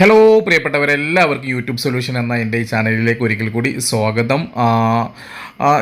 Hello പ്രിയപ്പെട്ടവരെല്ലാവർക്കും YouTube solution എന്ന എന്റെ ഈ ചാനലിലേക്ക് ഒരിക്കൽ കൂടി സ്വാഗതം.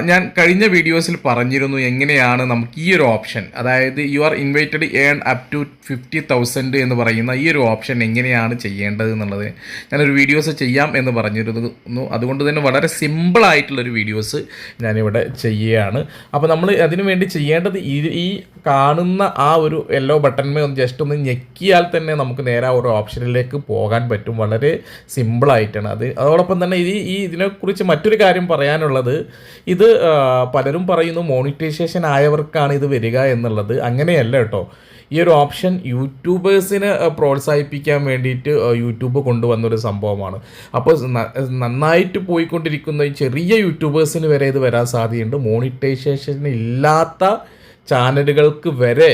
ഞാൻ കഴിഞ്ഞ വീഡിയോസിൽ പറഞ്ഞിരുന്നു എങ്ങനെയാണ് നമുക്ക് ഈ ഒരു ഓപ്ഷൻ അതായത് you are invited earn up to fifty thousand എന്ന് പറയുന്ന ഈ ഒരു ഓപ്ഷൻ എങ്ങനെയാണ് ചെയ്യേണ്ടത് എന്നുള്ളത് ഞാനൊരു വീഡിയോസ് ചെയ്യാം എന്ന് പറഞ്ഞിരുന്നു. അതുകൊണ്ട് തന്നെ വളരെ സിമ്പിളായിട്ടുള്ളൊരു വീഡിയോസ് ഞാനിവിടെ ചെയ്യുകയാണ്. അപ്പോൾ നമ്മൾ അതിനു വേണ്ടി ചെയ്യേണ്ടത് ഈ ഈ കാണുന്ന ആ ഒരു യെല്ലോ ബട്ടൺമേ ഒന്ന് ജസ്റ്റ് ഒന്ന് ഞെക്കിയാൽ തന്നെ നമുക്ക് നേരെ ആ ഒരു ഓപ്ഷനിലേക്ക് പോകാൻ പറ്റും. വളരെ സിമ്പിളായിട്ടാണ് അത്. അതോടൊപ്പം തന്നെ ഇത് ഈ ഇതിനെക്കുറിച്ച് മറ്റൊരു കാര്യം പറയാനുള്ളത് ഇത് പലരും പറയുന്നു മോണിറ്റൈസേഷൻ ആയവർക്കാണ് ഇത് വരിക എന്നുള്ളത്. അങ്ങനെയല്ല കേട്ടോ. ഈ ഒരു ഓപ്ഷൻ യൂട്യൂബേഴ്സിനെ പ്രോത്സാഹിപ്പിക്കാൻ വേണ്ടിയിട്ട് യൂട്യൂബ് കൊണ്ടുവന്നൊരു സംഭവമാണ്. അപ്പോൾ നന്നായിട്ട് പോയിക്കൊണ്ടിരിക്കുന്ന ഈ ചെറിയ യൂട്യൂബേഴ്സിന് വരെ ഇത് വരാൻ സാധ്യതയുണ്ട്. മോണിറ്റൈസേഷൻ ഇല്ലാത്ത ചാനലുകൾക്ക് വരെ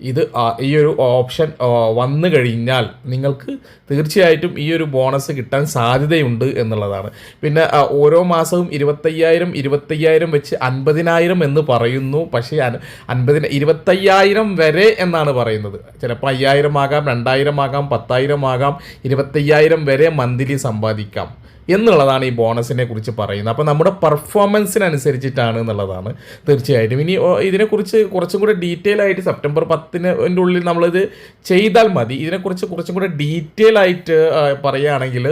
ഇത് ഈ ഒരു ഓപ്ഷൻ വന്നു കഴിഞ്ഞാൽ നിങ്ങൾക്ക് തീർച്ചയായിട്ടും ഈ ഒരു ബോണസ് കിട്ടാൻ സാധ്യതയുണ്ട് എന്നുള്ളതാണ്. പിന്നെ ഓരോ മാസവും ഇരുപത്തയ്യായിരം ഇരുപത്തയ്യായിരം വെച്ച് അൻപതിനായിരം എന്ന് പറയുന്നു. പക്ഷേ അൻ- അൻപതിന ഇരുപത്തയ്യായിരം വരെ എന്നാണ് പറയുന്നത്. ചിലപ്പോൾ അയ്യായിരം ആകാം രണ്ടായിരം ആകാം പത്തായിരം ആകാം ഇരുപത്തയ്യായിരം വരെ മന്ത്ലി സമ്പാദിക്കാം. എന്നുള്ളതാണ് ഈ ബോണസിനെ കുറിച്ച് പറയുന്നത്. അപ്പോൾ നമ്മുടെ പെർഫോമൻസിനനുസരിച്ചിട്ടാണ് എന്നുള്ളതാണ് തീർച്ചയായിട്ടും. ഇനി ഇതിനെക്കുറിച്ച് കുറച്ചും കൂടെ ഡീറ്റെയിൽ ആയിട്ട് സെപ്റ്റംബർ പത്തിന് ഉള്ളിൽ നമ്മളിത് ചെയ്താൽ മതി. ഇതിനെക്കുറിച്ച് കുറച്ചും കൂടെ ഡീറ്റെയിൽ ആയിട്ട് പറയുകയാണെങ്കിൽ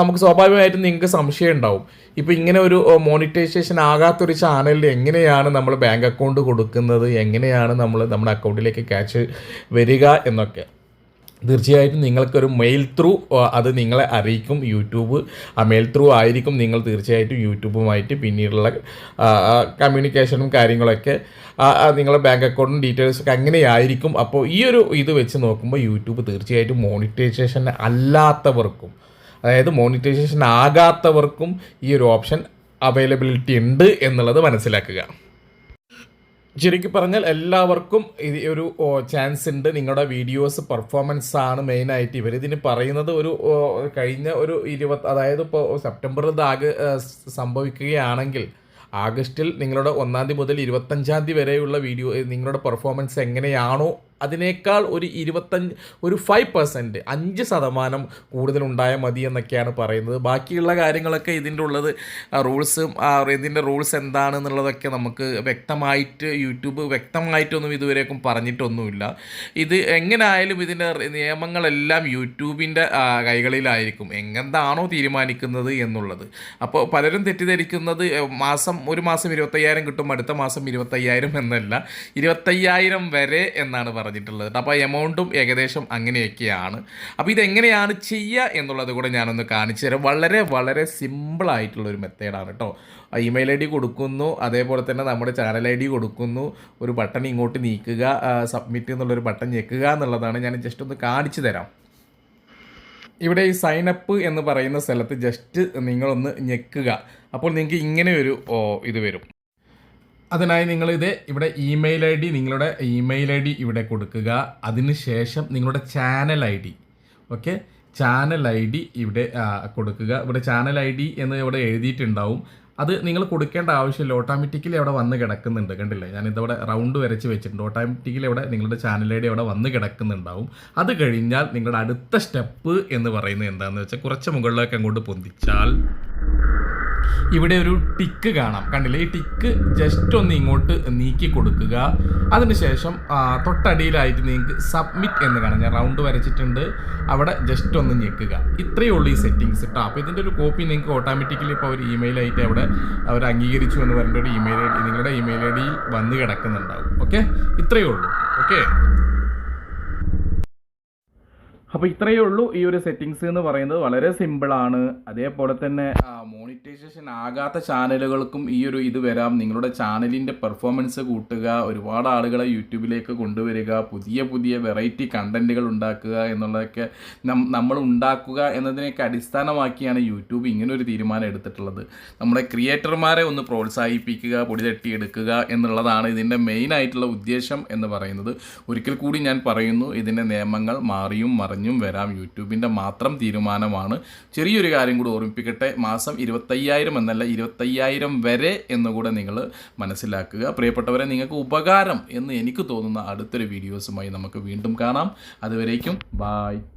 നമുക്ക് സ്വാഭാവികമായിട്ടും നിങ്ങൾക്ക് സംശയം ഉണ്ടാവും. ഇപ്പോൾ ഇങ്ങനെ ഒരു മോണിറ്റൈസേഷൻ ആകാത്തൊരു ചാനലിൽ എങ്ങനെയാണ് നമ്മൾ ബാങ്ക് അക്കൗണ്ട് കൊടുക്കുന്നത്? എങ്ങനെയാണ് നമ്മൾ നമ്മുടെ അക്കൗണ്ടിലേക്ക് ക്യാഷ് വരിക എന്നൊക്കെ. തീർച്ചയായിട്ടും നിങ്ങൾക്കൊരു മെയിൽ ത്രൂ അത് നിങ്ങളെ അറിയിക്കും യൂട്യൂബ്. ആ മെയിൽ ത്രൂ ആയിരിക്കും നിങ്ങൾ തീർച്ചയായിട്ടും യൂട്യൂബുമായിട്ട് പിന്നീടുള്ള കമ്മ്യൂണിക്കേഷനും കാര്യങ്ങളൊക്കെ. ആ, ബാങ്ക് അക്കൗണ്ടും ഡീറ്റെയിൽസ് ഒക്കെ അങ്ങനെയായിരിക്കും. അപ്പോൾ ഈ ഒരു ഇത് വെച്ച് നോക്കുമ്പോൾ യൂട്യൂബ് തീർച്ചയായിട്ടും മോണിറ്റൈസേഷൻ അല്ലാത്തവർക്കും അതായത് മോണിറ്റൈസേഷൻ ആകാത്തവർക്കും ഈ ഒരു ഓപ്ഷൻ അവൈലബിലിറ്റി ഉണ്ട് എന്നുള്ളത് മനസ്സിലാക്കുക. ശരിക്കും പറഞ്ഞാൽ എല്ലാവർക്കും ഇത് ഒരു ചാൻസ് ഉണ്ട്. നിങ്ങളുടെ വീഡിയോസ് പെർഫോമൻസ് ആണ് മെയിനായിട്ട് ഇവർ ഇതിന് പറയുന്നത് ഒരു കഴിഞ്ഞ ഒരു ഇരുപത് അതായത് ഇപ്പോൾ സെപ്റ്റംബറിൽ ഇത് സംഭവിക്കുകയാണെങ്കിൽ ആഗസ്റ്റിൽ നിങ്ങളുടെ ഒന്നാം തീയതി മുതൽ ഇരുപത്തഞ്ചാം തീയതി വരെയുള്ള വീഡിയോ നിങ്ങളുടെ പെർഫോമൻസ് എങ്ങനെയാണോ അതിനേക്കാൾ ഒരു ഇരുപത്തഞ്ച് ഒരു ഫൈവ് പെർസെന്റ് അഞ്ച് ശതമാനം കൂടുതൽ ഉണ്ടായാൽ മതി എന്നൊക്കെയാണ് പറയുന്നത്. ബാക്കിയുള്ള കാര്യങ്ങളൊക്കെ ഇതിന്റെ ഉള്ളത് റൂൾസും ഇതിന്റെ റൂൾസ് എന്താണെന്നുള്ളതൊക്കെ നമുക്ക് വ്യക്തമായിട്ട് യൂട്യൂബ് വ്യക്തമായിട്ടൊന്നും ഇതുവരേക്കും പറഞ്ഞിട്ടൊന്നുമില്ല. ഇത് എങ്ങനെയായാലും ഇതിന്റെ നിയമങ്ങളെല്ലാം യൂട്യൂബിന്റെ കൈകളിലായിരിക്കും. എങ്ങനെന്താണോ തീരുമാനിക്കുന്നത് എന്നുള്ളത്. അപ്പോൾ പലരും തെറ്റിദ്ധരിക്കുന്നത് മാസം ഒരു മാസം ഇരുപത്തയ്യായിരം കിട്ടും അടുത്ത മാസം ഇരുപത്തയ്യായിരം എന്നല്ല. ഇരുപത്തയ്യായിരം വരെ എന്നാണ് പറഞ്ഞിട്ടുള്ളത് അപ്പോൾ എമൗണ്ടും ഏകദേശം അങ്ങനെയൊക്കെയാണ്. അപ്പോൾ ഇതെങ്ങനെയാണ് ചെയ്യുക എന്നുള്ളത് കൂടെ ഞാനൊന്ന് കാണിച്ചു തരാം. വളരെ വളരെ സിമ്പിളായിട്ടുള്ളൊരു മെത്തേഡാണ് കേട്ടോ ഇമെയിൽ ഐ ഡി കൊടുക്കുന്നു. അതേപോലെ തന്നെ നമ്മുടെ ചാനൽ ഐ ഡി കൊടുക്കുന്നു. ഒരു ബട്ടൺ ഇങ്ങോട്ട് നീക്കുക സബ്മിറ്റ് എന്നുള്ളൊരു ബട്ടൺ ഞെക്കുക എന്നുള്ളതാണ് ഞാൻ ജസ്റ്റ് ഒന്ന് കാണിച്ചു തരാം. ഇവിടെ ഈ സൈൻ അപ്പ് എന്ന് പറയുന്ന സ്ഥലത്ത് ജസ്റ്റ് നിങ്ങളൊന്ന് ഞെക്കുക. അപ്പോൾ നിങ്ങൾക്ക് ഇങ്ങനെ ഒരു ഇത് വരും. അതിനായി നിങ്ങൾ നിങ്ങളിത് ഇവിടെ ഇമെയിൽ ഐ ഡി നിങ്ങളുടെ ഇമെയിൽ ഐ ഡി ഇവിടെ കൊടുക്കുക. അതിനുശേഷം നിങ്ങളുടെ channel I D. Okay channel I D ഇവിടെ കൊടുക്കുക. ഇവിടെ ചാനൽ ഐ ഡി എന്ന് ഇവിടെ എഴുതിയിട്ടുണ്ടാവും. അത് നിങ്ങൾ കൊടുക്കേണ്ട ആവശ്യമില്ല. ഓട്ടോമാറ്റിക്കലി അവിടെ വന്ന് കിടക്കുന്നുണ്ട്. കണ്ടില്ലേ? ഞാനിതവിടെ റൗണ്ട് വരച്ച് വെച്ചിട്ടുണ്ട്. ഓട്ടോമാറ്റിക്കലി അവിടെ നിങ്ങളുടെ ചാനൽ ഐ ഡി അവിടെ വന്ന് കിടക്കുന്നുണ്ടാവും. അത് കഴിഞ്ഞാൽ നിങ്ങളുടെ അടുത്ത സ്റ്റെപ്പ് എന്ന് പറയുന്നത് എന്താണെന്ന് വെച്ചാൽ കുറച്ച് മുകളിലേക്ക് അങ്ങോട്ട് പൊന്തിച്ചാൽ ഇവിടെ ഒരു ടിക്ക് കാണാം. കണ്ടില്ലേ? ഈ ടിക്ക് ജസ്റ്റ് ഒന്ന് ഇങ്ങോട്ട് നീക്കി കൊടുക്കുക. അതിനുശേഷം തൊട്ടടിയിലായിട്ട് നിങ്ങൾക്ക് സബ്മിറ്റ് എന്ന് കാണാം. ഞാൻ റൗണ്ട് വരച്ചിട്ടുണ്ട്. അവിടെ ജസ്റ്റ് ഒന്ന് ഞെക്കുക. ഇത്രയേ ഉള്ളൂ ഈ സെറ്റിങ്സ് കേട്ടോ അപ്പോൾ ഇതിന്റെ ഒരു കോപ്പി നിങ്ങൾക്ക് ഓട്ടോമാറ്റിക്കലി ഇപ്പോൾ ഒരു ഇമെയിൽ ആയിട്ട് അവിടെ അവർ അംഗീകരിച്ചു എന്ന് പറഞ്ഞിട്ട് ഒരു ഇമെയിൽ ഐ ഡി നിങ്ങളുടെ ഇമെയിൽ ഐ ഡിയിൽ വന്ന് കിടക്കുന്നുണ്ടാവും. ഓക്കെ ഇത്രയേ ഉള്ളൂ. ഓക്കെ അപ്പോൾ ഇത്രയേ ഉള്ളൂ ഈ ഒരു സെറ്റിങ്സ് എന്ന് പറയുന്നത്. വളരെ സിമ്പിളാണ് അതേപോലെ തന്നെ മോണിറ്റൈസേഷൻ ആകാത്ത ചാനലുകൾക്കും ഈ ഒരു ഇത് വരാം. നിങ്ങളുടെ ചാനലിന്റെ പെർഫോമൻസ് കൂട്ടുക ഒരുപാട് ആളുകളെ യൂട്യൂബിലേക്ക് കൊണ്ടുവരിക പുതിയ പുതിയ വെറൈറ്റി കണ്ടന്റുകൾ ഉണ്ടാക്കുക എന്നുള്ളതൊക്കെ നമ്മൾ ഉണ്ടാക്കുക എന്നതിനെയൊക്കെ അടിസ്ഥാനമാക്കിയാണ് യൂട്യൂബ് ഇങ്ങനെ ഒരു തീരുമാനം എടുത്തിട്ടുള്ളത്. നമ്മുടെ ക്രിയേറ്റർമാരെ ഒന്ന് പ്രോത്സാഹിപ്പിക്കുക പൊടി തട്ടിയെടുക്കുക എന്നുള്ളതാണ് ഇതിന്റെ മെയിൻ ആയിട്ടുള്ള ഉദ്ദേശം എന്ന് പറയുന്നത്. ഒരിക്കൽ കൂടി ഞാൻ പറയുന്നു ഇതിന്റെ നിയമങ്ങൾ മാറിയും മറിഞ്ഞും. വരാം. യൂട്യൂബിന്റെ മാത്രം തീരുമാനമാണ്. ചെറിയൊരു കാര്യം കൂടി ഓർമ്മിപ്പിക്കട്ടെ. മാസം ഇരുപത്തയ്യായിരം എന്നല്ല ഇരുപത്തയ്യായിരം വരെ എന്നുകൂടെ നിങ്ങൾ മനസ്സിലാക്കുക. പ്രിയപ്പെട്ടവരെ നിങ്ങൾക്ക് ഉപകാരം എന്ന് എനിക്ക് തോന്നുന്ന അടുത്തൊരു വീഡിയോസുമായി നമുക്ക് വീണ്ടും കാണാം. അതുവരേക്കും ബായ്